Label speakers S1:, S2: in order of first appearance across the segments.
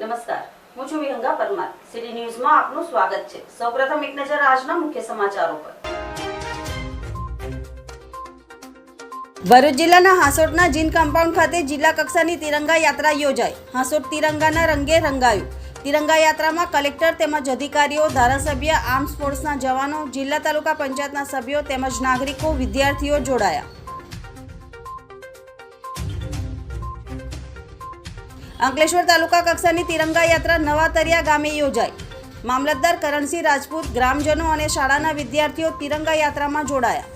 S1: નમસ્કાર. હું છું વિહંગા પરમાર. સિટી ન્યૂઝમાં આપનું સ્વાગત છે. સૌપ્રથમ એક નજર આજના મુખ્ય સમાચારો પર. ભરૂચ જિલ્લાના હાંસોટના જીન કમ્પાઉન્ડ ખાતે જિલ્લા કક્ષાની તિરંગા યાત્રા યોજાઈ. હાંસોટ તિરંગાના રંગે રંગાયું. તિરંગા યાત્રામાં કલેક્ટર તેમજ અધિકારીઓ, ધારાસભ્ય આર્મ્સ ફોર્સના જવાનો, જિલ્લા તાલુકા પંચાયતના સભ્યો તેમજ નાગરિકો, વિદ્યાર્થીઓ જોડાયા. અંકલેશ્વર તાલુકા કક્ષાની તિરંગા યાત્રા નવાતરિયા ગામે યોજાઈ. મામલતદાર કરણસિંહ રાજપૂત, ગ્રામજનો અને શાળાના વિદ્યાર્થીઓ તિરંગા યાત્રામાં જોડાયા.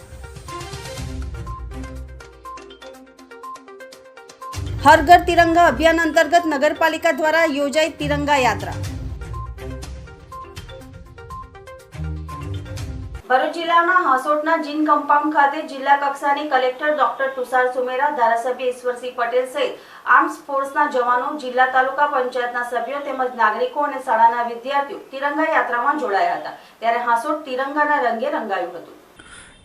S1: હર તિરંગા અભિયાન અંતર્ગત નગરપાલિકા દ્વારા યોજાઈ તિરંગા યાત્રા. ભરૂચ જિલ્લાના હાંસોટના જીન કમ્પાઉન્ડ ખાતે જિલ્લા કક્ષાની કલેક્ટર ડોક્ટર તુષાર સુમેરા, ધારાસભ્ય ઈશ્વરસિંહ પટેલ સહિત આર્મ્સ ફોર્સના જવાનો જિલ્લા તાલુકા પંચાયતના સભ્યો તેમજ નાગરિકો અને શાળાના વિદ્યાર્થીઓ તિરંગા યાત્રામાં જોડાયા હતા. ત્યારે હાંસોટ તિરંગાના રંગે રંગાયું હતું.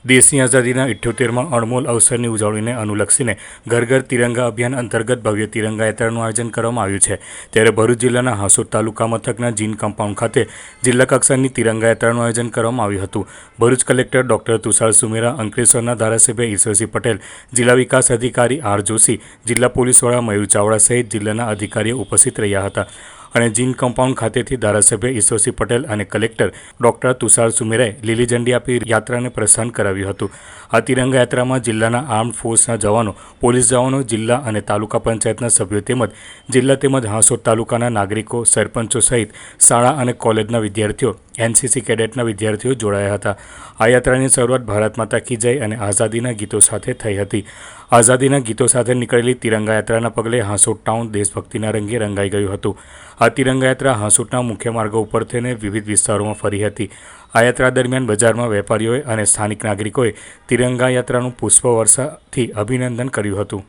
S2: દેશની આઝાદીના ઇઠ્યોતેરમાં અણમોલ અવસરની ઉજવણીને અનુલક્ષીને ઘર ઘર તિરંગા અભિયાન અંતર્ગત ભવ્ય તિરંગા યાત્રાનું આયોજન કરવામાં આવ્યું છે. ત્યારે ભરૂચ જિલ્લાના હાંસોદ તાલુકા મથકના જીન કમ્પાઉન્ડ ખાતે જિલ્લા કક્ષાની તિરંગા યાત્રાનું આયોજન કરવામાં આવ્યું હતું. ભરૂચ કલેક્ટર ડોક્ટર તુષાર સુમેરા, અંકલેશ્વરના ધારાસભ્ય ઈશ્વરસિંહ પટેલ, જિલ્લા વિકાસ અધિકારી આર જોશી, જિલ્લા પોલીસ વડા મયુર ચાવડા સહિત જિલ્લાના અધિકારીઓ ઉપસ્થિત રહ્યા હતા. અને જીન કમ્પાઉન્ડ ખાતેથી ધારાસભ્ય ઈશ્વરસિંહ પટેલ અને કલેક્ટર ડોક્ટર તુષાર સુમેરાએ લીલી ઝંડી આપી યાત્રાને પ્રસ્થાન કરાવ્યું હતું. આ તિરંગા યાત્રામાં જિલ્લાના આર્મ્ડ ફોર્સના જવાનો, પોલીસ જવાનો, જિલ્લા અને તાલુકા પંચાયતના સભ્યો તેમજ જિલ્લા તેમજ હાંસોદ તાલુકાના નાગરિકો, સરપંચો સહિત શાળા અને કોલેજના વિદ્યાર્થીઓ, એનસીસી કેડેટના વિદ્યાર્થીઓ જોડાયા હતા. આ યાત્રાની શરૂઆત ભારત માતા કી જય અને આઝાદીના ગીતો સાથે થઈ હતી. આઝાદીના ગીતો સાથે નીકળેલી તિરંગા યાત્રાના પગલે હાંસોટ ટાઉન દેશભક્તિના રંગે રંગાઈ ગયું હતું. આ તિરંગા યાત્રા હાંસોટના મુખ્ય માર્ગો ઉપર થઈને વિવિધ વિસ્તારોમાં ફરી હતી. આ યાત્રા દરમિયાન બજારમાં વેપારીઓએ અને સ્થાનિક નાગરિકોએ તિરંગા યાત્રાનું પુષ્પવર્ષાથી અભિનંદન કર્યું હતું.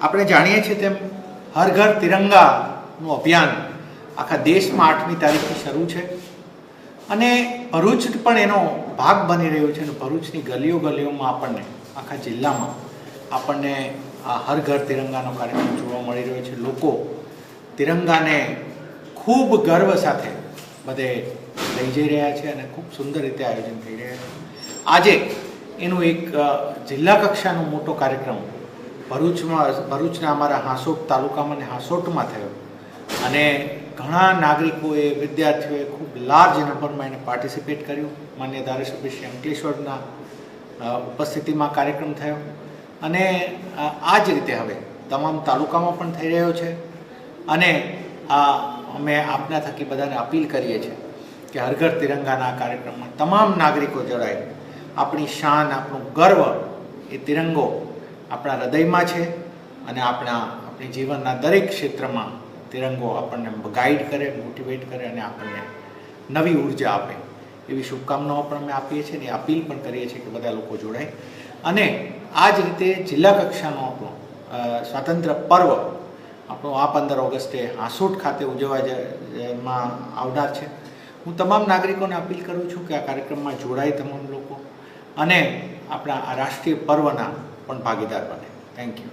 S3: આપણે જાણીએ છીએ તેમ હર ઘર તિરંગાનું અભિયાન આખા દેશમાં આઠમી તારીખથી શરૂ છે અને ભરૂચ પણ એનો ભાગ બની રહ્યો છે અને ભરૂચની ગલીઓ ગલીઓમાં આપણને આખા જિલ્લામાં આપણને આ હર ઘર તિરંગાનો કાર્યક્રમ જોવા મળી રહ્યો છે. લોકો તિરંગાને ખૂબ ગર્વ સાથે બધે લઈ જઈ રહ્યા છે અને ખૂબ સુંદર રીતે આયોજન થઈ રહ્યા છે. આજે એનું એક જિલ્લા કક્ષાનો મોટો કાર્યક્રમ ભરૂચમાં, ભરૂચના અમારા હાંસોટ તાલુકામાં અને હાંસોટમાં થયો. અને ઘણા નાગરિકોએ, વિદ્યાર્થીઓએ ખૂબ લાર્જ નંબરમાં એને પાર્ટિસિપેટ કર્યું. માન્ય ધારાસભ્ય શ્રી અંકલેશ્વરના ઉપસ્થિતિમાં કાર્યક્રમ થયો. અને આ જ રીતે હવે તમામ તાલુકામાં પણ થઈ રહ્યો છે. અને આ અમે આપના થકી બધાને અપીલ કરીએ છીએ કે હર ઘર તિરંગાના કાર્યક્રમમાં તમામ નાગરિકો જોડાય આપણી શાન, આપણું ગર્વ એ તિરંગો આપણા હૃદયમાં છે અને આપણા, આપણી જીવનના દરેક ક્ષેત્રમાં તિરંગો આપણને ગાઈડ કરે મોટિવેટ કરે અને આપણને નવી ઊર્જા આપે. એવી શુભકામનાઓ પણ અમે આપીએ છીએ અને અપીલ પણ કરીએ છીએ કે બધા લોકો જોડાય. અને આ જ રીતે જિલ્લા કક્ષાનો આપણો સ્વાતંત્ર્ય પર્વ આપણો આ પંદર ઓગસ્ટે હાંસોટ ખાતે ઉજવવામાં આવનાર છે. હું તમામ નાગરિકોને અપીલ કરું છું કે આ કાર્યક્રમમાં જોડાય તમામ લોકો અને આપણા આ રાષ્ટ્રીય પર્વના પણ ભાગીદાર બને. થેન્ક યુ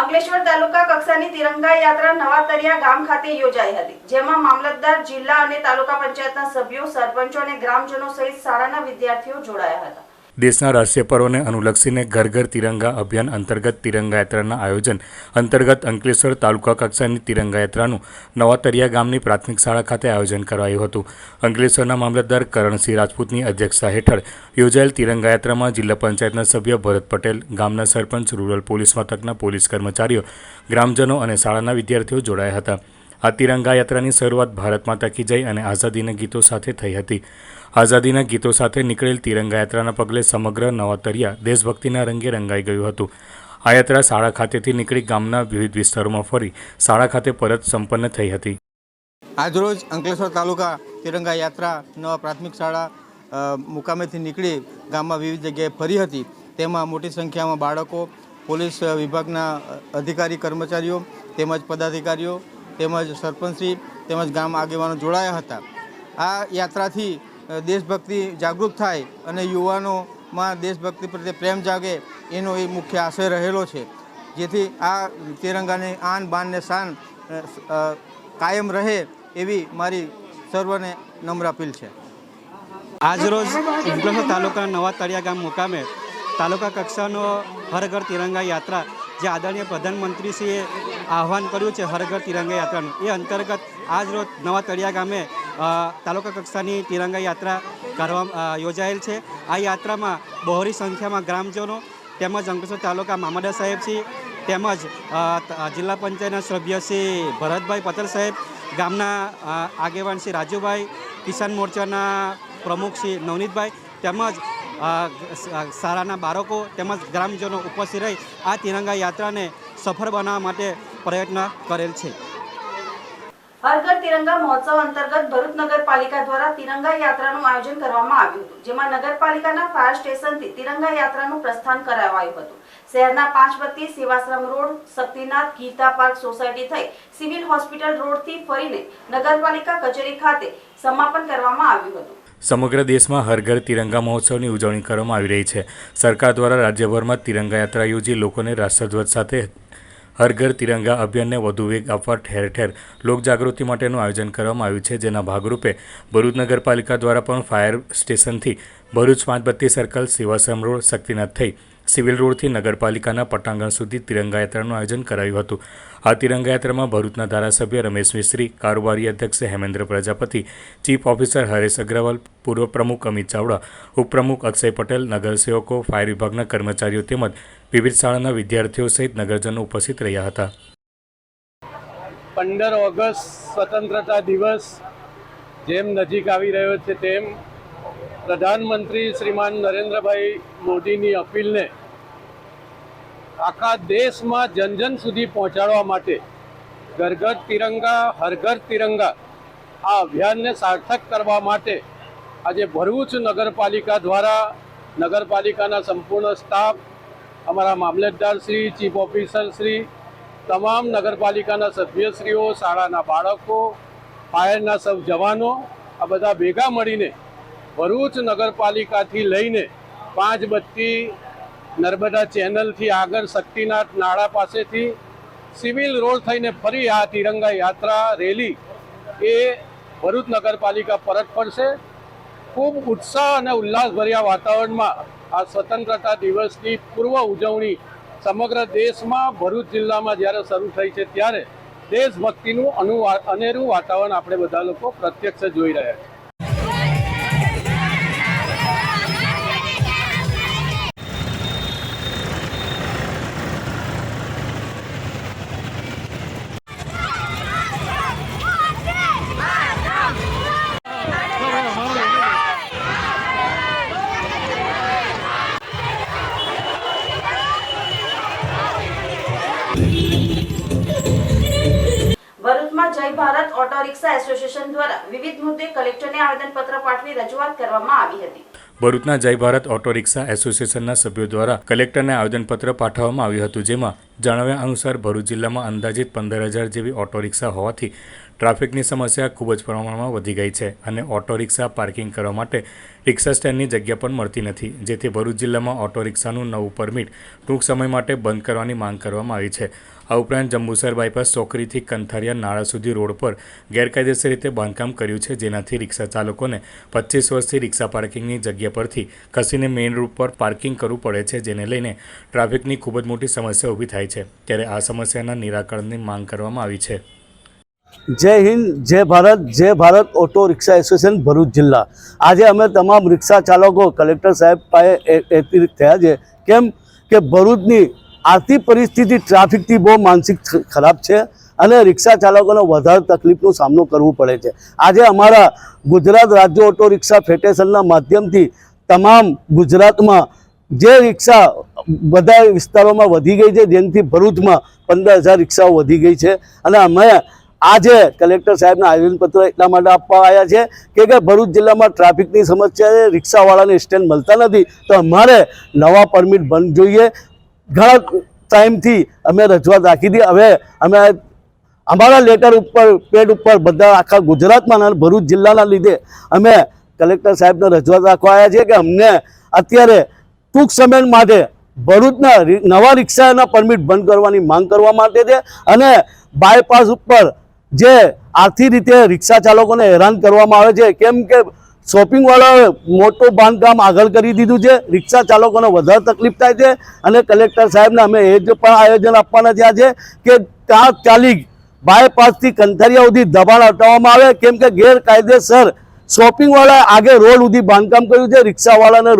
S1: અંકલેશ્વર તાલુકા કક્ષાની તિરંગા યાત્રા નવાતરિયા ગામ ખાતે યોજાઈ હતી, જેમાં મામલતદાર જિલ્લા અને તાલુકા પંચાયતના સભ્યો, સરપંચો અને ગ્રામજનો સહિત શાળાના વિદ્યાર્થીઓ જોડાયા હતા.
S2: દેશના રાષ્ટ્રીય પર્વને અનુલક્ષીને ઘર ઘર તિરંગા અભિયાન અંતર્ગત તિરંગા યાત્રાના આયોજન અંતર્ગત અંકલેશ્વર તાલુકા કક્ષાની તિરંગા યાત્રાનું નવાતરિયા ગામની પ્રાથમિક શાળા ખાતે આયોજન કરાયું હતું. અંકલેશ્વરના મામલતદાર કરણસિંહ રાજપૂતની અધ્યક્ષતા હેઠળ યોજાયેલ તિરંગા યાત્રામાં જિલ્લા પંચાયતના સભ્ય ભરત પટેલ, ગામના સરપંચ, રૂરલ પોલીસ મથકના પોલીસ કર્મચારીઓ, ગ્રામજનો અને શાળાના વિદ્યાર્થીઓ જોડાયા હતા. આ તિરંગા યાત્રાની શરૂઆત ભારત માતા કી જય અને આઝાદીના ગીતો સાથે થઈ હતી. આઝાદીના ગીતો સાથે નીકળેલ તિરંગા યાત્રાના પગલે સમગ્ર નવાતરિયા દેશભક્તિના રંગે રંગાઈ ગયું હતું. આ યાત્રા શાળા ખાતેથી નીકળી ગામના વિવિધ વિસ્તારોમાં ફરી શાળા ખાતે પરત સંપન્ન થઈ હતી.
S4: આજરોજ અંકલેશ્વર તાલુકા તિરંગા યાત્રા નવા પ્રાથમિક શાળા મુકામેથી નીકળી ગામમાં વિવિધ જગ્યાએ ફરી હતી. તેમાં મોટી સંખ્યામાં બાળકો, પોલીસ વિભાગના અધિકારી કર્મચારીઓ તેમજ પદાધિકારીઓ તેમજ સરપંચશ્રી તેમજ ગામ આગેવાનો જોડાયા હતા. આ યાત્રાથી દેશભક્તિ જાગૃત થાય અને યુવાનોમાં દેશભક્તિ પ્રત્યે પ્રેમ જાગે એનો એ મુખ્ય આશય રહેલો છે. જેથી આ તિરંગાની આન, બાન ને શાન કાયમ રહે એવી મારી સર્વને નમ્ર અપીલ છે.
S5: આજરોજ અંકલેશ્વર તાલુકાના નવા તળિયા ગામ મુકામે તાલુકા કક્ષાનો હર ઘર તિરંગા યાત્રા જે આદરણીય પ્રધાનમંત્રીશ્રીએ આહવાન કર્યું છે હર ઘર તિરંગા યાત્રાનું. એ અંતર્ગત આજ રોજ નવા તળિયા ગામે તાલુકા કક્ષાની તિરંગા યાત્રા કરવા યોજાયેલ છે. આ યાત્રામાં બહોળી સંખ્યામાં ગ્રામજનો તેમજ અંકલેશ્વર તાલુકા મામલદાર સાહેબશ્રી તેમજ જિલ્લા પંચાયતના સભ્ય શ્રી ભરતભાઈ પટેલ સાહેબ, ગામના આગેવાન શ્રી રાજુભાઈ, કિસાન મોરચાના પ્રમુખ શ્રી નવનીતભાઈ તેમજ શાળાના બાળકો તેમજ ગ્રામજનો ઉપસ્થિત રહી આ તિરંગા યાત્રાને સફળ બનાવવા માટે પ્રયત્ન કરેલ છે.
S1: હર તિરંગા મહોત્સવ અંતર્ગત ભરૂચ નગરપાલિકા દ્વારા તિરંગા યાત્રાનું આયોજન કરવામાં આવ્યું હતું, જેમાં નગરપાલિકાના ફાયર સ્ટેશનથી તિરંગા યાત્રાનું પ્રસ્થાન કરાવાયું હતું. શહેરના Panch Batti Sevashram road, Shaktinath Gita park society થઈ સિવિલ હોસ્પિટલ રોડથી ફરીને નગરપાલિકા કચેરી ખાતે સમાપન કરવામાં આવ્યું હતું.
S2: સમગ્ર દેશમાં હર ઘર તિરંગા મહોત્સવની ઉજવણી કરવામાં આવી રહી છે. સરકાર દ્વારા રાજ્યભરમાં તિરંગા યાત્રા યોજી લોકોને રાષ્ટ્રધ્વજ સાથે હર ઘર તિરંગા અભિયાનને વધુ વેગ આપવા ઠેર ઠેર લોકજાગૃતિ માટેનું આયોજન કરવામાં આવ્યું છે, જેના ભાગરૂપે ભરૂચ નગરપાલિકા દ્વારા પણ ફાયર સ્ટેશનથી ભરૂચ પાંચબત્તી સર્કલ સેવાશ્રમ રોડ શક્તિનાથ થઈ સિવિલ રોડથી નગરપાલિકાના પટાંગણ સુધી તિરંગા યાત્રાનું આયોજન કરાયું હતું. આ તિરંગા યાત્રામાં ભરૂચના ધારાસભ્ય રમેશ મિસ્ત્રી, કારોબારી અધ્યક્ષ હેમેન્દ્ર પ્રજાપતિ, ચીફ ઓફિસર હરેશ અગ્રવાલ, પૂર્વ પ્રમુખ અમિત ચાવડા, ઉપપ્રમુખ અક્ષય પટેલ, નગરસેવકો, ફાયર વિભાગના કર્મચારીઓ તેમજ વિવિધ શાળાના વિદ્યાર્થીઓ સહિત નગરજનો ઉપસ્થિત રહ્યા હતા.
S6: પંદર ઓગસ્ટ સ્વતંત્રતા દિવસ, જેમ નજીક આવી રહ્યો છે તેમ પ્રધાનમંત્રી શ્રીમાન નરેન્દ્રભાઈ મોદીની અપીલને આખા દેશમાં જન જન સુધી પહોંચાડવા માટે ઘર તિરંગા, હરઘર તિરંગા આ અભિયાનને સાર્થક કરવા માટે આજે ભરૂચ નગરપાલિકા દ્વારા નગરપાલિકાના સંપૂર્ણ સ્ટાફ, અમારા મામલતદાર શ્રી, ચીફ ઓફિસર શ્રી, તમામ નગરપાલિકાના સભ્યશ્રીઓ, શાળાના બાળકો, ફાયરના સૌ જવાનો, આ બધા ભેગા મળીને ભરૂચ નગરપાલિકાથી લઈને પાંચ બત્તી નર્મદા ચેનલથી આગળ શક્તિનાથ નાળા પાસેથી સિવિલ રોડ થઈને ફરી આ તિરંગા યાત્રા રેલી એ ભરૂચ નગરપાલિકા પરત ફરશે. ખૂબ ઉત્સાહ અને ઉલ્લાસભર્યા વાતાવરણમાં આ સ્વતંત્રતા દિવસની પૂર્વ ઉજવણી સમગ્ર દેશમાં ભરૂચ જિલ્લામાં જ્યારે શરૂ થઈ છે ત્યારે દેશભક્તિનું અનુ અનેરું વાતાવરણ આપણે બધા લોકો પ્રત્યક્ષ જોઈ રહ્યા છીએ.
S1: વિવિધ મુદ્દે કલેક્ટરને આવેદનપત્ર પાઠવી રજૂઆત કરવામાં આવી હતી.
S2: ભરૂચના જય ભારત ઓટો રિક્ષા એસોસિએશનના સભ્યો દ્વારા કલેક્ટરને આવેદનપત્ર પાઠવવામાં આવ્યું હતું, જેમાં જણાવ્યા અનુસાર ભરૂચ જિલ્લામાં અંદાજિત પંદર હજાર જેવી ઓટો રિક્ષા હોવાથી ટ્રાફિકની સમસ્યા ખૂબ જ પ્રમાણમાં વધી ગઈ છે અને ઓટો રિક્ષા પાર્કિંગ કરવા માટે રિક્ષા સ્ટેન્ડની જગ્યા પણ મળતી નથી, જેથી ભરૂચ જિલ્લામાં ઓટો રિક્ષાનું નવું પરમિટ ટૂંક સમય માટે બંધ કરવાની માંગ કરવામાં આવી છે. આ ઉપરાંત જંબુસર બાયપાસ ચોકરીથી કંથારિયા નાળા સુધી રોડ પર ગેરકાયદેસર રીતે બાંધકામ કર્યું છે, જેનાથી રિક્ષા ચાલકોને પચીસ વર્ષથી રિક્ષા પાર્કિંગની જગ્યા પરથી ખસીને મેઇન રોડ પર પાર્કિંગ કરવું પડે છે, જેને લઈને ટ્રાફિકની ખૂબ જ મોટી સમસ્યા ઊભી થાય છે. ત્યારે આ સમસ્યાના નિરાકરણની માંગ કરવામાં આવી છે.
S7: જય હિન્દ, જય ભારત જય Bharat auto rickshaw association Bharuch જિલ્લા. આજે અમે તમામ રિક્ષા ચાલકો, કલેક્ટર સાહેબ પાસે એકત્રિત થયા છે. કેમ કે ભરૂચની આર્થિક પરિસ્થિતિ, ટ્રાફિકથી બહુ માનસિક ખરાબ છે અને રિક્ષા ચાલકોને વધારે તકલીફનો સામનો કરવો પડે છે. આજે અમારા ગુજરાત રાજ્ય ઓટો રિક્ષા ફેડરેશનના માધ્યમથી તમામ ગુજરાતમાં જે રિક્ષા બધા વિસ્તારોમાં વધી ગઈ છે, જેનથી ભરૂચમાં પંદર હજાર રિક્ષાઓ વધી ગઈ છે અને અમે આજે કલેક્ટર સાહેબના આવેદનપત્ર એટલા માટે આપવા આવ્યા છે કે કે ભરૂચ જિલ્લામાં ટ્રાફિકની સમસ્યા છે, રિક્ષાવાળાને સ્ટેન્ડ મળતા નથી, તો અમારે નવા પરમિટ બંધ જોઈએ. ઘણા ટાઈમથી અમે રજૂઆત રાખી હતી. હવે અમે અમારા લેટર ઉપર, પેડ ઉપર બધા આખા ગુજરાતમાં અને ભરૂચ જિલ્લાના લીધે અમે કલેક્ટર સાહેબને રજૂઆત રાખવા આવ્યા છીએ કે અમને અત્યારે ટૂંક સમય માટે ભરૂચના નવા રિક્ષાના પરમિટ બંધ કરવાની માંગ કરવા માટે છે અને બાયપાસ ઉપર જે આર્થિક રીતે રિક્ષા ચાલકોને હેરાન કરવામાં આવે છે. કેમ કે શોપિંગ વાળાઓએ મોટું બાંધકામ આગળ કરી દીધું છે. રિક્ષા ચાલકોને વધારે તકલીફ થાય છે અને કલેક્ટર સાહેબને અમે એ જ પણ આયોજન આપવાના થયા છે કે ત્યાં ચાલી બાયપાસથી કંથારિયા સુધી દબાણ હટાવવામાં આવે. કેમ કે ગેરકાયદેસર શોપિંગવાળાએ આગે રોડ સુધી બાંધકામ કર્યું છે. રિક્ષાવાળાને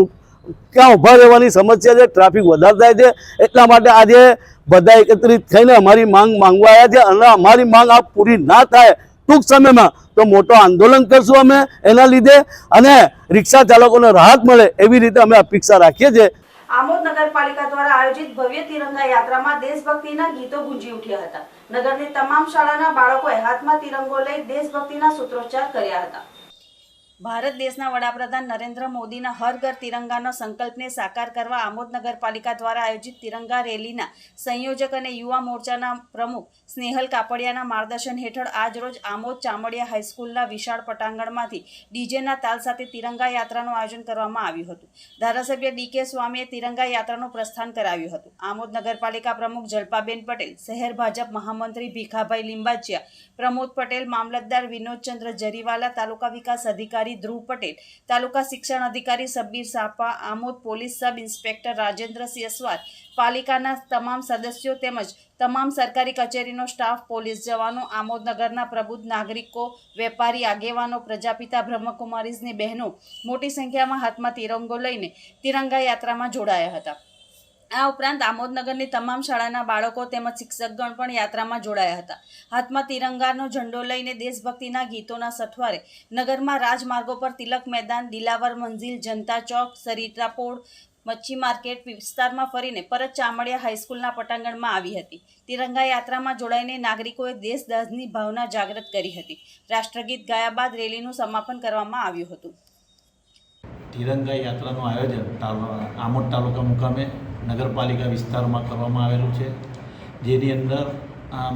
S7: ક્યાં ઊભા રહેવાની સમસ્યા છે? ટ્રાફિક વધારે થાય છે. એટલા માટે આજે બધા એકત્રિત થઈને અમારી માંગ માંગવા આવ્યા છે અને અમારી માંગ આ પૂરી ના થાય ટૂંક સમયમાં તો મોટો આંદોલન કરશું અમે એના લીધે અને રિક્ષા ચાલકોને રાહત મળે એવી રીતે અમે અપેક્ષા રાખીએ છીએ.
S1: આમોદ નગરપાલિકા દ્વારા આયોજિત ભવ્ય તિરંગા યાત્રામાં દેશભક્તિના ગીતો ગુંજી ઉઠ્યા હતા. નગરની તમામ શાળાના બાળકોએ હાથમાં તિરંગો લઈ દેશભક્તિના સૂત્રોચ્ચાર કર્યા હતા. ભારત દેશના વડાપ્રધાન નરેન્દ્ર મોદીના હર ઘર તિરંગાનો સંકલ્પને સાકાર કરવા આમોદ નગરપાલિકા દ્વારા આયોજિત તિરંગા રેલીના સંયોજક અને યુવા મોરચાના પ્રમુખ સ્નેહલ કાપડિયાના માર્ગદર્શન હેઠળ આજરોજ આમોદ ચામડિયા હાઈસ્કૂલના વિશાળ પટાંગણમાંથી ડીજેના તાલ સાથે તિરંગા યાત્રાનું આયોજન કરવામાં આવ્યું હતું. ધારાસભ્ય ડીકે સ્વામીએ તિરંગા યાત્રાનું પ્રસ્થાન કરાવ્યું હતું. આમોદ નગરપાલિકા પ્રમુખ જલ્પાબેન પટેલ, શહેર ભાજપ મહામંત્રી ભીખાભાઈ લિંબાચિયા, પ્રમોદ પટેલ, મામલતદાર વિનોદચંદ્ર જરીવાલા, તાલુકા વિકાસ અધિકારી ધ્રુવ પટેલ, તાલુકા શિક્ષણ અધિકારી Sabbir Sapa, Amod police sub inspector Rajendrasinh Aswal, પાલિકાના તમામ સદસ્યો તેમજ તમામ સરકારી કચેરીનો સ્ટાફ, પોલીસ જવાનો, આમોદનગરના પ્રબુદ્ધ નાગરિકો, વેપારી આગેવાનો, પ્રજાપિતા બ્રહ્મકુમારીઝની બહેનો મોટી સંખ્યામાં હાથમાં તિરંગો લઈને તિરંગા યાત્રામાં જોડાયા હતા. આ ઉપરાંત આમોદનગરની તમામ શાળાના બાળકો તેમજ શિક્ષકગણ પણ યાત્રામાં જોડાયા હતા. હાથમાં તિરંગાનો ઝંડો લઈને દેશભક્તિના ગીતોના સઠવારે નગરમાં રાજમાર્ગો પર તિલક મેદાન, દિલાવર મંઝિલ, જનતા ચોક સરિત્રાપોળ મચ્છી માર્કેટ વિસ્તારમાં ફરીને પરત ચામડિયા હાઈસ્કૂલના પટાંગણમાં આવી હતી. તિરંગા યાત્રામાં જોડાઈને નાગરિકોએ દેશદાસની ભાવના જાગૃત કરી હતી. રાષ્ટ્રગીત ગાયા બાદ રેલીનું સમાપન કરવામાં આવ્યું હતું.
S8: તિરંગા યાત્રાનું આયોજન આમોદ તાલુકા મુકામે નગરપાલિકા વિસ્તારમાં કરવામાં આવેલું છે. જેની અંદર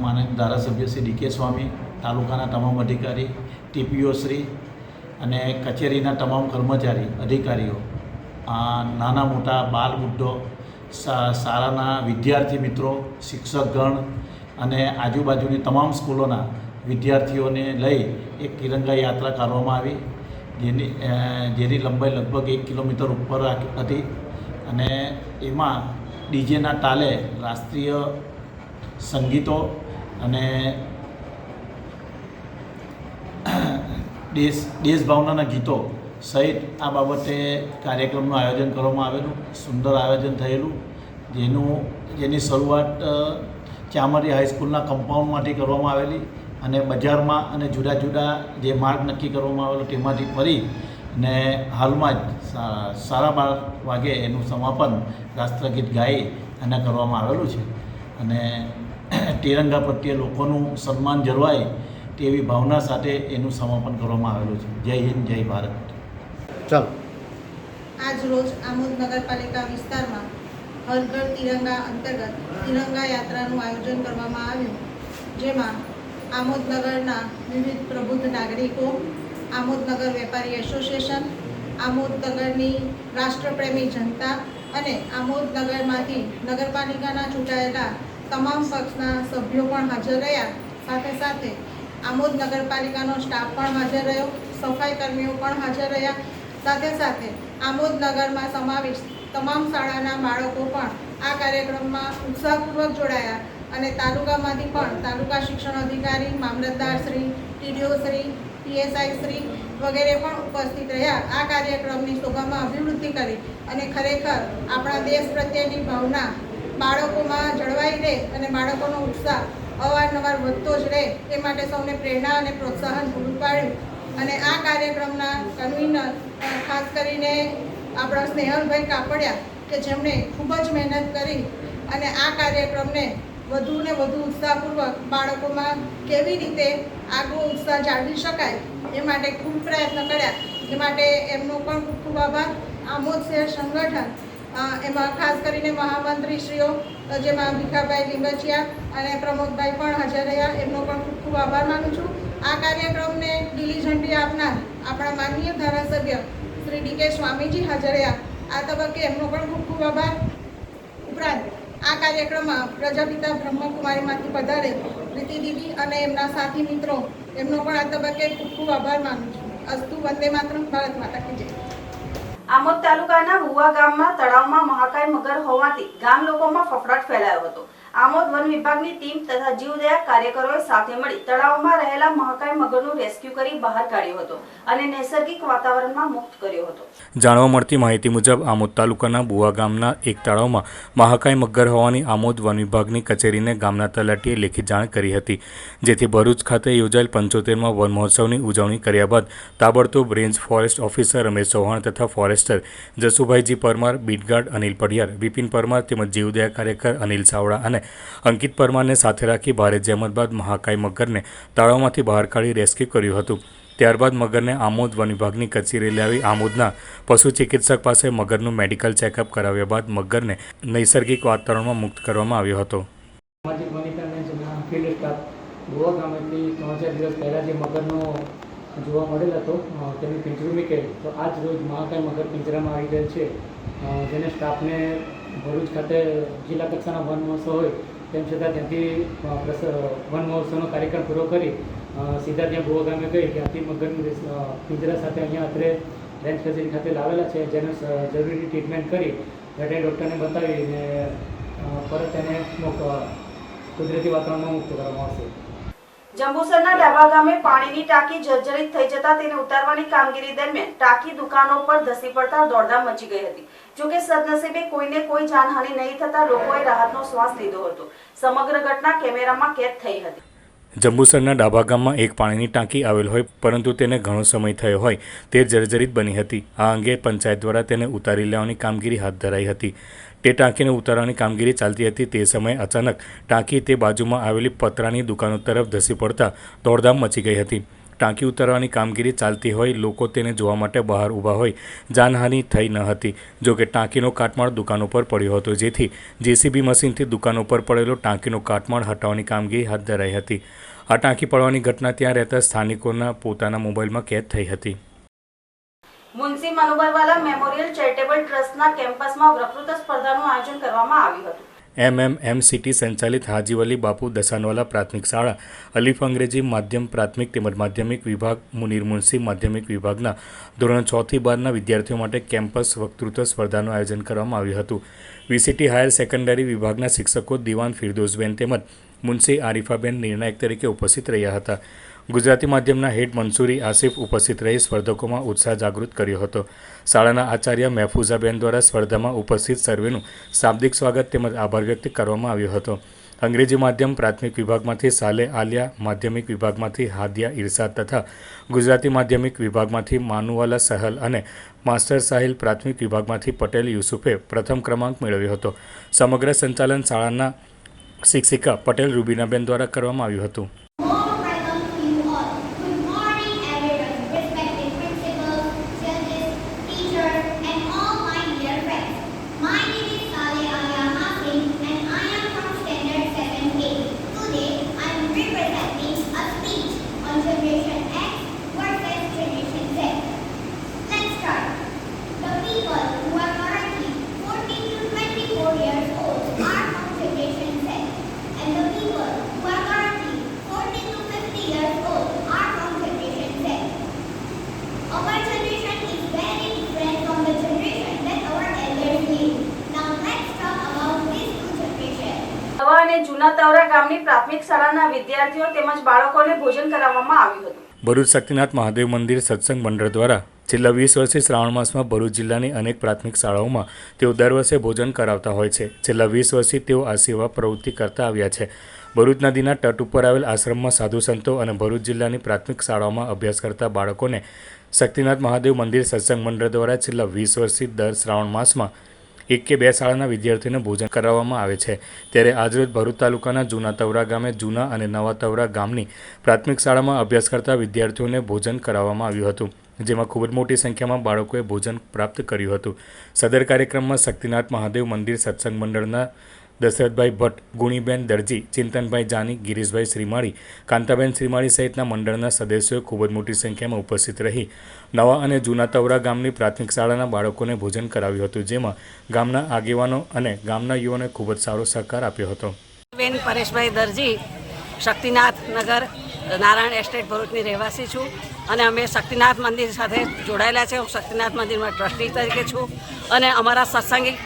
S8: માનનીય ધારાસભ્ય શ્રી ડીકે સ્વામી, તાલુકાના તમામ અધિકારી, ટીપીઓ શ્રી અને કચેરીના તમામ કર્મચારી, અધિકારીઓ નાના મોટા બાલ બુદ્ધો શાળાના વિદ્યાર્થી મિત્રો, શિક્ષકગણ અને આજુબાજુની તમામ સ્કૂલોના વિદ્યાર્થીઓને લઈ એક તિરંગા યાત્રા કરવામાં આવી. જેની જેની લંબાઈ લગભગ એક કિલોમીટર ઉપર હતી. અને એમાં ડીજેના તાલે રાષ્ટ્રીય સંગીતો અને દેશ, દેશભાવનાના ગીતો સહિત આ બાબતે કાર્યક્રમનું આયોજન કરવામાં આવેલું, સુંદર આયોજન થયેલું. જેનું, જેની શરૂઆત ચામરી હાઈસ્કૂલના કમ્પાઉન્ડમાંથી કરવામાં આવેલી. અને બજારમાં અને જુદા જુદા જે માર્ગ નક્કી કરવામાં આવેલો તેમાંથી ફરી ને હાલમાં જ સા- સાડા બાર વાગે એનું સમાપન રાષ્ટ્રગીત ગાઈ અને કરવામાં આવેલું છે. અને તિરંગા પ્રત્યે લોકોનું સન્માન જળવાય તેવી ભાવના સાથે એનું સમાપન કરવામાં આવેલું છે. જય હિન્દ જય ભારત.
S7: ચાલો.
S9: આજ રોજ આમોદ નગરપાલિકા વિસ્તારમાં હર ઘર તિરંગા અંતર્ગત તિરંગા યાત્રાનું આયોજન કરવામાં આવ્યું જેમાં આમોદ નગરના વિવિધ પ્રબુદ્ધ નાગરિકો, આમોદનગર વેપારી એસોસિએશન, આમોદનગરની રાષ્ટ્રપ્રેમી જનતા અને આમોદનગરમાંથી નગરપાલિકાના ચૂંટાયેલા તમામ પક્ષના સભ્યો પણ હાજર રહ્યા. સાથે સાથે આમોદ નગરપાલિકાનો સ્ટાફ પણ હાજર રહ્યો સફાઈ કર્મીઓ પણ હાજર રહ્યા. સાથે સાથે આમોદ નગરમાં સમાવિષ્ટ તમામ શાળાના બાળકો પણ આ કાર્યક્રમમાં ઉત્સાહપૂર્વક જોડાયા. અને તાલુકામાંથી પણ તાલુકા શિક્ષણ અધિકારી, મામલતદાર શ્રી, ટીડીઓ શ્રી, પીએસઆઈ શ્રી વગેરે પણ ઉપસ્થિત રહ્યા. આ કાર્યક્રમની શોભામાં અભિવૃદ્ધિ કરી અને ખરેખર આપણા દેશ પ્રત્યેની ભાવના બાળકોમાં જળવાઈ રહે અને બાળકોનો ઉત્સાહ અવારનવાર વધતો જ રહે તે માટે સૌને પ્રેરણા અને પ્રોત્સાહન પૂરું પાડ્યું. અને આ કાર્યક્રમના કન્વીનર ખાસ કરીને આપણા સ્નેહલભાઈ કાપડિયા કે જેમણે ખૂબ જ મહેનત કરી અને આ કાર્યક્રમને વધુ ને વધુ ઉત્સાહપૂર્વક બાળકોમાં કેવી રીતે આગો ઉત્સાહ જાળવી શકાય એ માટે ખૂબ પ્રયત્ન કર્યા. એ માટે એમનો પણ ખૂબ ખૂબ આભાર. આમોદ શહેર સંગઠન એમાં ખાસ કરીને મહામંત્રીશ્રીઓ જેમાં ભીખાભાઈ લીંબચિયા અને પ્રમોદભાઈ પણ હાજર રહ્યા, એમનો પણ ખૂબ ખૂબ આભાર માનું છું. આ કાર્યક્રમને લીલી ઝંડી આપનાર આપણા માનનીય ધારાસભ્ય શ્રી ડી કે સ્વામીજી હાજર રહ્યા. આ તબક્કે એમનો પણ ખૂબ ખૂબ આભાર. ઉપરાંત આ કાર્યક્રમમાં પ્રજાપિતા બ્રહ્મકુમારીમાંથી પધારે પ્રીતિ દીદી અને એમના સાથી મિત્રો. એમનો પણ આ તબક્કે ખૂબ ખૂબ આભાર માનું છું. અસ્તુ વંદે માત્ર ભારત માતા કી જય.
S1: આમોદ તાલુકાના હુવા ગામમાં, તળાવમાં મહાકાય મગર હોવાથી ગામ લોકોમાં ફફડાટ ફેલાયો હતો. આમોદ વન વિભાગની ટીમ તથા જીવદયા કાર્યકરોએ સાથે મળી તળાવમાં રહેલા મહાકાય મગરનું રેસ્ક્યુ કરી બહાર કાઢ્યો હતો અને નૈસર્ગિક વાતાવરણમાં મુક્ત કર્યો હતો.
S2: જાણવા મળતી માહિતી મુજબ, આમોદ તાલુકાના બુવા ગામના એક તળાવમાં મહાકાય મગર હોવાની આમોદ વન વિભાગની કચેરીને ગામના તલાટીએ લેખિત જાણ કરી હતી, જેથી ભરૂચ ખાતે યોજાયેલ પંચોતેરમાં વન મહોત્સવની ઉજવણી કર્યા બાદ તાબડતોબ range forest officer Ramesh Chauhan તથા forester Jasubhaiji Parmar, beat guard Anil Padhiyar, Vipin Parmar તેમજ જીવદયા કાર્યકર અનિલ ચાવડા અને અંકિત પરમારને સાથે રાખી ભારે જહેમત બાદ મહાકાય મગરને તાળાવમાંથી બહાર કાઢી રેસ્ક્યુ કર્યું હતું. ત્યારબાદ મગરને આમોદ વન વિભાગની કચેરી લાવી આમોદના પશુ ચિકિત્સક પાસે મગરનું મેડિકલ ચેકઅપ કરાવ્યા બાદ મગરને નૈસર્ગિક વાતાવરણમાં મુક્ત કરવામાં આવ્યો હતો.
S10: ગોવા ગામેથી ત્રણ ચાર દિવસ પહેલાં જે મગરનો જોવા મળેલ હતો તેનું પિંજરું મૂકેલ તો આજ રોજ મહાકાય મગર પિંજરામાં આવી ગયેલ છે. જેને સ્ટાફને ભરૂચ ખાતે જિલ્લા કક્ષાના વન મહોત્સવ હોય, તેમ છતાં ત્યાંથી વન મહોત્સવનો કાર્યક્રમ પૂરો કરી સીધા ત્યાં ગોવા ગામે ગઈ ત્યાંથી મગરનું પિંજરા સાથે અહીંયા અત્રે રેન્જ કચેરી ખાતે લાવેલા છે, જેને જરૂરી ટ્રીટમેન્ટ કરી વેટરી ડૉક્ટરને બતાવીને પરત તેને કુદરતી વાતાવરણમાં મુક્ત કરવામાં આવશે.
S1: જંબુસરના ડાબા ગામે પાણીની ટાંકી જર્જરિત થઈ જતા તેને ઉતારવાની કામગીરી દરમિયાન ટાંકી દુકાનો પર ધસી પડતા દોડધામ મચી ગઈ હતી. જોકે સદનસીબે કોઈને કોઈ જાનહાનિ નહીં થતા લોકોએ રાહતનો શ્વાસ લીધો હતો. સમગ્ર ઘટના કેમેરામાં કેદ થઈ હતી.
S2: જંબુસરના ડાબા ગામમાં એક પાણીની ટાંકી આવેલ હોય, પરંતુ તેને ઘણો સમય થયો હોય તે જર્જરિત બની હતી. આ અંગે પંચાયત દ્વારા તેને ઉતારી લેવાની કામગીરી હાથ ધરાઈ હતી. તે ટાંકીને ઉતારવાની કામગીરી ચાલતી હતી. તે સમયે અચાનક ટાંકી તે બાજુમાં આવેલી પતરાની દુકાનો તરફ ધસી પડતા દોડધામ મચી ગઈ હતી. ટાંકી ઉતારવાની કામગીરી ચાલતી હોય, લોકો તેને જોવા માટે બહાર ઊભા હોય, જાનહાનિ થઈ ન હતી. જોકે ટાંકીનો કાટમાળ દુકાનો પર પડ્યો હતો, જેથી જેસીબી મશીનથી દુકાનો પર પડેલો ટાંકીનો કાટમાળ હટાવવાની કામગીરી હાથ ધરાઈ હતી. આ ટાંકી પડવાની ઘટના ત્યાં રહેતા સ્થાનિકોના પોતાના મોબાઈલમાં કેદ થઈ હતી.
S1: મુનસી મનુભાઈવાલા મેમોરિયલ ચેરિટેબલ ટ્રસ્ટના કેમ્પસમાં વક્તૃત્વ સ્પર્ધાનું આયોજન કરવામાં આવ્યું હતું.
S2: એમએમએમ સિટી સંચાલિત હાજી વલી બાપુ દસાનવાલા પ્રાથમિક શાળા, અલીફ અંગ્રેજી માધ્યમ પ્રાથમિક તેમજ માધ્યમિક વિભાગ, મુનીર મુનસી માધ્યમિક વિભાગના ધોરણ છથી બારના વિદ્યાર્થીઓ માટે કેમ્પસ વક્તૃત્વ સ્પર્ધાનું આયોજન કરવામાં આવ્યું હતું. વીસીટી હાયર સેકન્ડરી વિભાગના શિક્ષકો દિવાન ફિરદોઝબેન તેમજ મુનસી આરિફાબેન નિર્ણાયક તરીકે ઉપસ્થિત રહ્યા હતા. ગુજરાતી માધ્યમના હેડ મંસૂરી આસિફ ઉપસ્થિત રહી સ્પર્ધકોમાં ઉત્સાહ જાગૃત કર્યો હતો. શાળાના આચાર્ય મહેફૂઝાબેન દ્વારા સ્પર્ધામાં ઉપસ્થિત સર્વેનું શાબ્દિક સ્વાગત તેમજ આભાર વ્યક્ત કરવામાં આવ્યો હતો. અંગ્રેજી માધ્યમ પ્રાથમિક વિભાગમાંથી સાલે આલિયા, માધ્યમિક વિભાગમાંથી હાદિયા ઇરસાદ તથા ગુજરાતી માધ્યમિક વિભાગમાંથી માનુવાલા સહલ અને માસ્ટર સાહિલ પ્રાથમિક વિભાગમાંથી પટેલ યુસુફે પ્રથમ ક્રમાંક મેળવ્યો હતો. સમગ્ર સંચાલન શાળાના શિક્ષિકા પટેલ રૂબીનાબેન દ્વારા કરવામાં આવ્યું હતું.
S1: નવા અને જૂના તવરા ગામની પ્રાથમિક શાળાના વિદ્યાર્થીઓ તેમજ બાળકોને ભોજન કરાવવામાં આવ્યું હતું.
S2: ભરૂચ શક્તિનાથ મહાદેવ મંદિર સત્સંગ મંડળ દ્વારા છેલ્લા વીસ વર્ષથી શ્રાવણ માસમાં ભરૂચ જિલ્લાની અનેક પ્રાથમિક શાળાઓમાં તેઓ દર વર્ષે ભોજન કરાવતા હોય છે. છેલ્લા વીસ વર્ષથી તેઓ આ સેવા પ્રવૃત્તિ કરતા આવ્યા છે. ભરૂચ નદીના તટ ઉપર આવેલ આશ્રમમાં સાધુ સંતો અને ભરૂચ જિલ્લાની પ્રાથમિક શાળાઓમાં અભ્યાસ કરતા બાળકોને શક્તિનાથ મહાદેવ મંદિર સત્સંગ મંડળ દ્વારા છેલ્લા વીસ વર્ષથી દર શ્રાવણ માસમાં એક કે બે શાળાના વિદ્યાર્થીઓને ભોજન કરાવવામાં આવે છે. ત્યારે આજરોજ ભરૂચ તાલુકાના જૂના તવરા ગામે જૂના અને નવા તવરા ગામની પ્રાથમિક શાળામાં અભ્યાસ કરતા વિદ્યાર્થીઓને ભોજન કરાવવામાં આવ્યું હતું, જેમાં ખૂબ જ મોટી સંખ્યામાં બાળકોએ ભોજન પ્રાપ્ત કર્યું હતું. સદર કાર્યક્રમમાં શક્તિનાથ મહાદેવ મંદિર સત્સંગ મંડળના દશરથભાઈ ભટ્ટ, ગુણીબેન દરજી, ચિંતનભાઈ જાની, ગિરીશભાઈ શ્રીમાળી, કાંતાબેન શ્રીમાળી સહિતના મંડળના સદસ્યોએ ખૂબ જ મોટી સંખ્યામાં ઉપસ્થિત રહી. નવા અને જૂના તવરા ગામની પ્રાથમિક શાળાના બાળકોને ભોજન કરાવ્યું હતું, જેમાં ગામના આગેવાનો અને ગામના યુવાને ખૂબ જ સારો સહકાર આપ્યો હતો.
S11: બેન પરેશભાઈ દરજી, શક્તિનાથ નગર, નારાયણ એસ્ટેટ ભરૂચની રહેવાસી છું અને અમે શક્તિનાથ મંદિર સાથે જોડાયેલા છે. હું શક્તિનાથ મંદિરમાં ટ્રસ્ટી તરીકે છું અને અમારા સત્સંગી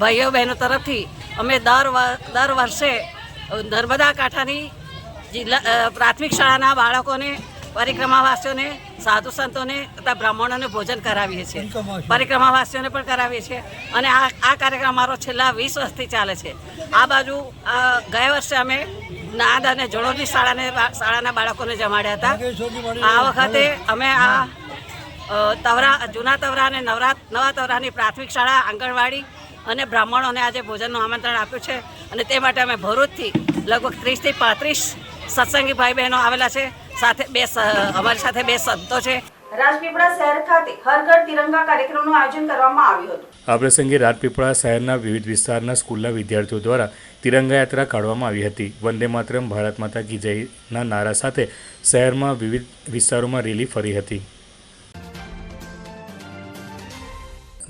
S11: ભાઈઓ બહેનો તરફથી અમે દર દર વર્ષે નર્મદા કાંઠાની જિલ્લા પ્રાથમિક શાળાના બાળકોને પરિક્રમાવાસીઓને સાધુ સંતોને તથા બ્રાહ્મણોને ભોજન કરાવીએ છીએ. પરિક્રમાવાસીઓને પણ કરાવીએ છીએ. અને આ આ કાર્યક્રમ અમારો છેલ્લા વીસ વર્ષથી ચાલે છે. આ બાજુ ગયા વર્ષે અમે નાદ અને જળોદી શાળાને શાળાના બાળકોને જમાડ્યા હતા. આ વખતે અમે આ તવરા જૂના તવરા અને નવરા નવા તવરાની પ્રાથમિક શાળા આંગણવાડી અને બ્રાહ્મણોને આજે ભોજનનું આમંત્રણ આપ્યું છે. અને તે માટે અમે ભરૂચથી લગભગ ત્રીસથી પાંત્રીસ સત્સંગી ભાઈ બહેનો આવેલા છે. સાથે બે સ- અમારી સાથે બે સંતો છે.
S1: રાજપીપળા શહેર ખાતે હર તિરંગા કાર્યક્રમનું આયોજન કરવામાં આવ્યું હતું.
S2: આ પ્રસંગે રાજપીપળા શહેરના વિવિધ વિસ્તારના સ્કૂલના વિદ્યાર્થીઓ દ્વારા તિરંગા યાત્રા કાઢવામાં આવી હતી. વંદે માતરમ ભારત માતા કી જયના નારા સાથે શહેરમાં વિવિધ વિસ્તારોમાં રેલી ફરી હતી.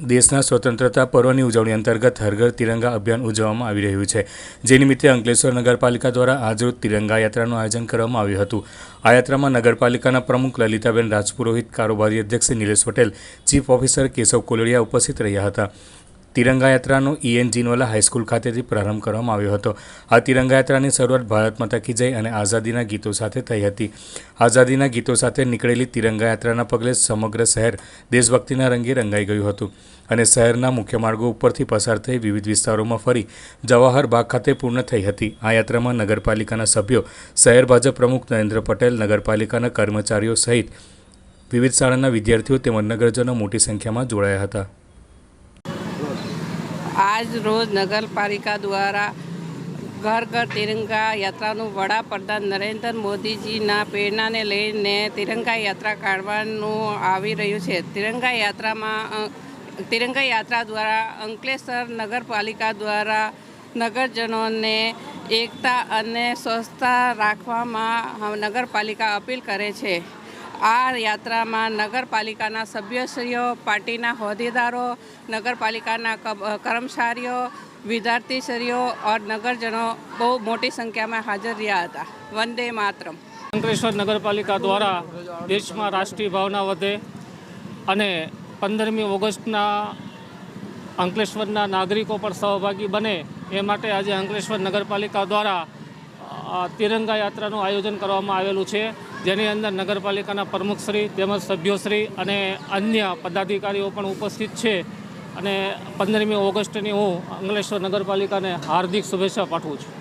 S2: દેશના સ્વતંત્રતા પર્વની ઉજવણી અંતર્ગત હરઘર તિરંગા અભિયાન ઉજવવામાં આવી રહ્યું છે. જે નિમિત્તે અંકલેશ્વર નગરપાલિકા દ્વારા આજરોજ તિરંગા યાત્રાનું આયોજન કરવામાં આવ્યું હતું. આ યાત્રામાં નગરપાલિકાના પ્રમુખ લલિતાબેન રાજપુરોહિત, કારોબારી અધ્યક્ષ નિલેશ પટેલ, ચીફ ઓફિસર કેશવ કોલડિયા ઉપસ્થિત રહ્યા હતા. તિરંગા ઈએન જીનવાલા હાઈસ્કૂલ ખાતેથી પ્રારંભ કરવામાં આવ્યો હતો. આ તિરંગા યાત્રાની શરૂઆત ભારત માતા કી જય અને આઝાદીના ગીતો સાથે થઈ હતી. આઝાદીના ગીતો સાથે નીકળેલી તિરંગા યાત્રાના પગલે સમગ્ર શહેર દેશભક્તિના રંગે રંગાઈ ગયું હતું અને શહેરના મુખ્ય માર્ગો ઉપરથી પસાર થઈ વિવિધ વિસ્તારોમાં ફરી જવાહર બાગ ખાતે પૂર્ણ થઈ હતી. આ યાત્રામાં નગરપાલિકાના સભ્યો, શહેર ભાજપ પ્રમુખ નરેન્દ્ર પટેલ, નગરપાલિકાના કર્મચારીઓ સહિત વિવિધ શાળાના વિદ્યાર્થીઓ તેમજ નગરજનો મોટી સંખ્યામાં જોડાયા હતા.
S12: આજ રોજ નગરપાલિકા દ્વારા ઘર ઘર તિરંગા યાત્રાનું વડાપ્રધાન નરેન્દ્ર મોદીજીના પ્રેરણાને લઈને તિરંગા યાત્રા કાઢવાનું આવી રહ્યું છે. તિરંગા યાત્રામાં તિરંગા યાત્રા દ્વારા અંકલેશ્વર નગરપાલિકા દ્વારા નગરજનોને એકતા અને સ્વચ્છતા રાખવામાં નગરપાલિકા અપીલ કરે છે. આ યાત્રામાં નગરપાલિકાના સભ્યશ્રીઓ, પાર્ટીના હોદ્દેદારો, નગરપાલિકાના કર્મચારીઓ, વિદ્યાર્થીશ્રીઓ ઓર નગરજનો બહુ મોટી સંખ્યામાં હાજર રહ્યા હતા. વંદે માતરમ.
S10: અંકલેશ્વર નગરપાલિકા દ્વારા દેશમાં રાષ્ટ્રીય ભાવના વધે અને પંદરમી ઓગસ્ટના અંકલેશ્વરના નાગરિકો પણ સહભાગી બને એ માટે આજે અંકલેશ્વર નગરપાલિકા દ્વારા તિરંગા યાત્રાનું આયોજન કરવામાં આવેલું છે. જેની અંદર નગરપાલિકાના પ્રમુખશ્રી તેમજ સભ્યોશ્રી અને અન્ય પદાધિકારીઓ પણ ઉપસ્થિત છે. અને પંદરમી ઓગસ્ટની હું અંગલેશ્વર નગરપાલિકાને હાર્દિક શુભેચ્છા પાઠવું છું.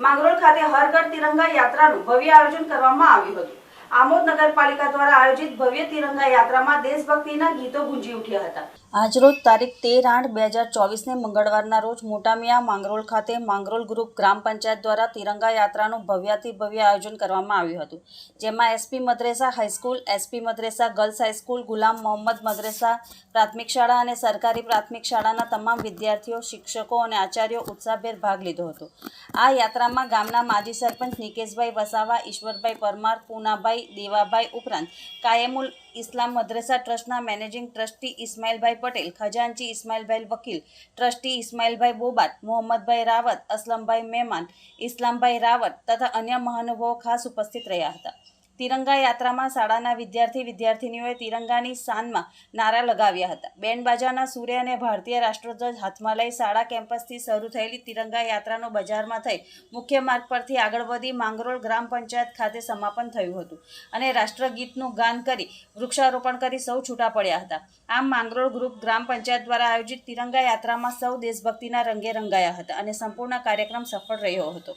S1: માંગરોળ ખાતે હર તિરંગા યાત્રાનું ભવ્ય આયોજન કરવામાં આવ્યું હતું. આમોદ નગરપાલિકા દ્વારા આયોજિત ભવ્ય તિરંગા યાત્રામાં દેશભક્તિના ગીતો ગુંજી ઉઠ્યા હતા. આજરોજ તારીખ તેર આઠ બે હજાર ચોવીસને મંગળવારના રોજ મોટામિયા માંગરોળ ખાતે માંગરોળ ગ્રુપ ગ્રામ પંચાયત દ્વારા તિરંગા યાત્રાનું ભવ્યાથી ભવ્ય આયોજન કરવામાં આવ્યું હતું. જેમાં SP Madressa high school SP Madressa girls high school Ghulam Mohammad Madressa પ્રાથમિક શાળા અને સરકારી પ્રાથમિક શાળાના તમામ વિદ્યાર્થીઓ, શિક્ષકો અને આચાર્યો ઉત્સાહભેર ભાગ લીધો હતો. આ યાત્રામાં ગામના માજી સરપંચ નિકેશભાઈ વસાવા, ઈશ્વરભાઈ પરમાર, પૂનાભાઈ દેવાભાઈ ઉપરાંત કાયમુલ ઇસ્લામ મદ્રેસા ટ્રસ્ટના મેનેજિંગ ટ્રસ્ટી ઇસ્માઇલભાઈ પટેલ, ખજાનચી ઇસ્માઇલભાઈ વકીલ, ટ્રસ્ટી ઇસ્માઇલભાઈ બોબાત, મોહમ્મદભાઈ રાવત, અસલમભાઈ મહેમાન ઇસ્લામભાઈ રાવત તથા અન્ય મહાનુભાવો ખાસ ઉપસ્થિત રહ્યા હતા. તિરંગા યાત્રામાં શાળાના વિદ્યાર્થી વિદ્યાર્થિનીઓએ તિરંગાની શાનમાં નારા લગાવ્યા હતા. બેન્ડબાજાના સૂર્ય અને ભારતીય રાષ્ટ્રધ્વજ હાથમાં લઈ શાળા કેમ્પસથી શરૂ થયેલી તિરંગા યાત્રાનો બજારમાં થઈ મુખ્ય માર્ગ પરથી આગળ વધી માંગરોળ ગ્રામ પંચાયત ખાતે સમાપન થયું હતું અને રાષ્ટ્રગીતનું ગાન કરી વૃક્ષારોપણ કરી સૌ છૂટા પડ્યા હતા. આમ માંગરોળ ગ્રુપ ગ્રામ પંચાયત દ્વારા આયોજિત તિરંગા યાત્રામાં સૌ દેશભક્તિના રંગે રંગાયા હતા અને સંપૂર્ણ કાર્યક્રમ સફળ રહ્યો હતો.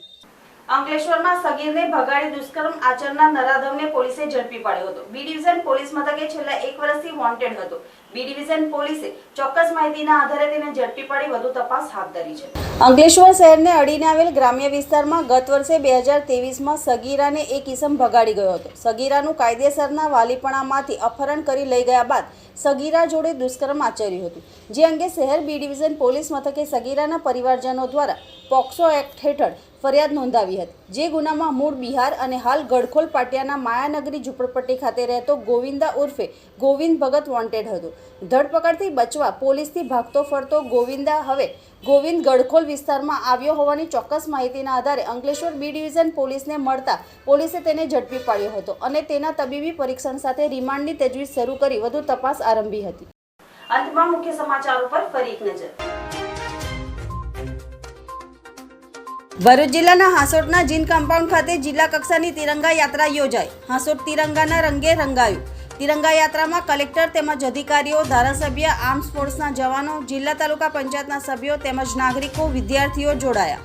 S1: અંકલેશ્વરમાં સગીરને ભગાડી દુષ્કર્મ આચરનાર નરાધમને પોલીસે ઝડપી પાડ્યો હતો. બી ડિવિઝન પોલીસ મથકે છેલ્લા એક વર્ષથી વોન્ટેડ હતો. બી ડિવિઝન પોલીસે ચોક્કસ માહિતીના આધારે તેને ઝડપી પાડી વધુ તપાસ હાથ ધરી છે. અંકલેશ્વર શહેરને અડીને આવેલ ગ્રામ્ય વિસ્તારમાં ગત વર્ષે બે હજાર તેવીસમાં સગીરાને એક ઇસમ ભગાડી ગયો હતો. સગીરાનું કાયદેસરના વાલીપણામાંથી અપહરણ કરી લઈ ગયા બાદ સગીરા જોડે દુષ્કર્મ આચર્યું હતું. જે અંગે શહેર બી ડિવિઝન પોલીસ મથકે સગીરાના પરિવારજનો દ્વારા પોક્સો એક્ટ હેઠળ ફરિયાદ નોંધાવી હતી. જે ગુનામાં મૂળ બિહાર અને હાલ ગડખોલ પાટિયાના માયાનગરી ઝૂંપડપટ્ટી ખાતે રહેતો ગોવિંદા ઉર્ફે ગોવિંદ ભગત વોન્ટેડ હતો. ધરપકડથી બચવા પોલીસથી ભાગતો ફરતો ગોવિંદા હવે ગોવિંદ ગડખોલ વિસ્તારમાં આવ્યો હોવાની ચોક્કસ માહિતીના આધારે અંકલેશ્વર બી ડિવિઝન પોલીસને મળતા પોલીસે તેને ઝડપી પાડ્યો હતો અને તેના તબીબી પરીક્ષણ સાથે રિમાન્ડની તજવીજ શરૂ કરી. વધુ તપાસ આરંભી હતી. અંતમાં મુખ્ય સમાચારો પર ફરી એક નજર. ભરૂચ જિલ્લાના હાંસોટના જીન કમ્પાઉન્ડ ખાતે જિલ્લા કક્ષાની તિરંગા યાત્રા યોજાઈ. હાંસોટ તિરંગાના રંગે રંગાયું. તિરંગા યાત્રામાં કલેક્ટર તેમજ અધિકારીઓ, ધારાસભ્ય, આર્મ્સ ફોર્સના જવાનો, જિલ્લા તાલુકા પંચાયતના સભ્યો તેમજ નાગરિકો, વિદ્યાર્થીઓ જોડાયા.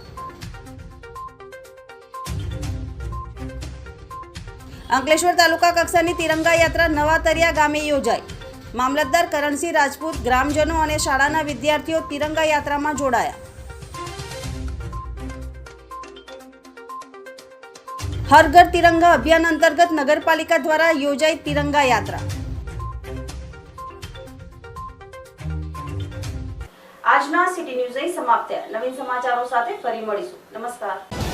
S1: અંકલેશ્વર તાલુકા કક્ષાની તિરંગા યાત્રા નવા તરિયા ગામે યોજાઈ. મામલતદાર કરણસિંહ રાજપૂત, ગ્રામજનો અને શાળાના વિદ્યાર્થીઓ તિરંગા યાત્રામાં જોડાયા. હરઘર તિરંગા અભિયાન અંતર્ગત નગરપાલિકા દ્વારા યોજાઈ તિરંગા યાત્રા. આજના સિટી ન્યૂઝ સમાપ્ત નવીન સમાચારો સાથે ફરી મળીશું. નમસ્કાર.